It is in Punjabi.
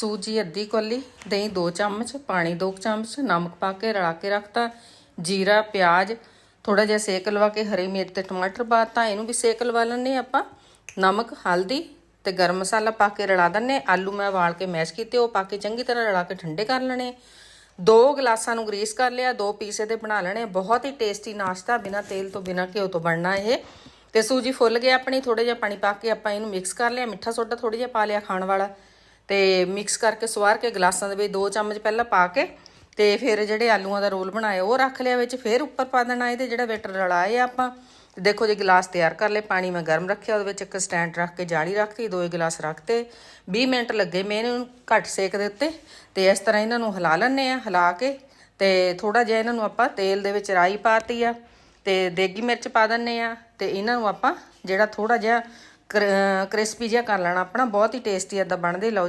ਸੂਜੀ ਅੱਧੀ ਕੋਲੀ, ਦਹੀਂ 2 ਚਮਚ, ਪਾਣੀ 2 ਚਮਚ, ਨਮਕ ਪਾ ਕੇ ਰਲਾ ਕੇ ਰੱਖਤਾ। ਜੀਰਾ, ਪਿਆਜ਼ ਥੋੜਾ ਜਿਹਾ ਸੇਕ ਲਵਾ ਕੇ ਹਰੀ ਮਿਰਚ ਤੇ ਟਮਾਟਰ ਪਾਤਾ ਇਹਨੂੰ ਵੀ ਸੇਕ ਲਵਾ ਲੈਣੇ ਆਪਾਂ। ਨਮਕ, ਹਲਦੀ ਤੇ ਗਰਮ ਮਸਾਲਾ ਪਾ ਕੇ ਰਲਾ ਦਿੰਨੇ ਆਲੂ ਮੈਂ ਵਾਲ ਕੇ ਮੈਸ਼ ਕੀਤੇ, ਉਹ ਪਾ ਕੇ ਚੰਗੀ ਤਰ੍ਹਾਂ ਰਲਾ ਕੇ ਠੰਡੇ ਕਰ ਲੈਣੇ ਦੋ ਗਲਾਸਾਂ ਨੂੰ ਗਰੀਸ ਕਰ ਲਿਆ, ਦੋ ਪੀਸੇ ਦੇ ਬਣਾ ਲੈਣੇ ਬਹੁਤ ਹੀ ਟੇਸਟੀ ਨਾਸ਼ਤਾ, ਬਿਨਾ ਤੇਲ ਤੋਂ ਬਿਨਾ ਘਿਓ ਤੋਂ ਬਣਨਾ ਇਹ। ਤੇ ਸੂਜੀ ਫੁੱਲ ਗਿਆ ਆਪਣੀ ਥੋੜਾ ਜਿਹਾ ਪਾਣੀ ਪਾ ਕੇ ਆਪਾਂ ਇਹਨੂੰ ਮਿਕਸ ਕਰ ਲਿਆ। ਮਿੱਠਾ ਸੋਡਾ ਥੋੜਾ ਜਿਹਾ ਪਾ ਲਿਆ ਖਾਣ ਵਾਲਾ। ਤੇ ਮਿਕਸ ਕਰਕੇ ਸਵਾਰ ਕੇ ਗਲਾਸਾਂ ਦੇ ਵਿੱਚ ਦੋ ਚਮਚ ਪਹਿਲਾਂ ਪਾ ਕੇ ਤੇ ਫਿਰ ਜਿਹੜੇ ਆਲੂਆਂ ਦਾ ਰੋਲ ਬਣਾਇਆ, ਉਹ ਰੱਖ ਲਿਆ ਵਿੱਚ, ਫਿਰ ਉੱਪਰ ਪਾ ਦੇਣਾ ਇਹਦੇ ਜਿਹੜਾ ਵੇਟਰ ਰਲਾਏ ਆ ਆਪਾਂ। ਦੇਖੋ ਜੇ ਗਲਾਸ ਤਿਆਰ ਕਰ ਲਏ, ਪਾਣੀ ਮੈਂ ਗਰਮ ਰੱਖਿਆ ਉਹਦੇ ਵਿੱਚ, ਇੱਕ ਸਟੈਂਡ ਰੱਖ ਕੇ ਜਾਲੀ ਰੱਖਤੀ, ਦੋ ਗਲਾਸ ਰੱਖਤੇ। 20 ਮਿੰਟ ਲੱਗੇ ਮੈਂ ਇਹਨੂੰ ਘੱਟ ਸੇਕ ਦੇ ਉੱਤੇ। ਤੇ ਇਸ ਤਰ੍ਹਾਂ ਇਹਨਾਂ ਨੂੰ ਹਿਲਾ ਲੈਣੇ ਆ ਹਿਲਾ ਕੇ। ਤੇ ਥੋੜਾ ਜਿਹਾ ਇਹਨਾਂ ਨੂੰ ਆਪਾਂ ਤੇਲ ਦੇ ਵਿੱਚ ਰਾਈ ਪਾਤੀ ਆ। ਤੇ ਦੇਗੀ ਮਿਰਚ ਪਾ ਦਿੰਨੇ ਆ ਤੇ ਇਹਨਾਂ ਨੂੰ ਆਪਾਂ ਜਿਹੜਾ ਥੋੜਾ ਜਿਹਾ ਕ੍ਰਿਸਪੀ ਜਿਹਾ ਕਰ ਲੈਣਾ। ਆਪਣਾ ਬਹੁਤ ਹੀ ਟੇਸਟੀ ਏਦਾਂ ਬਣਦੇ, ਲਓ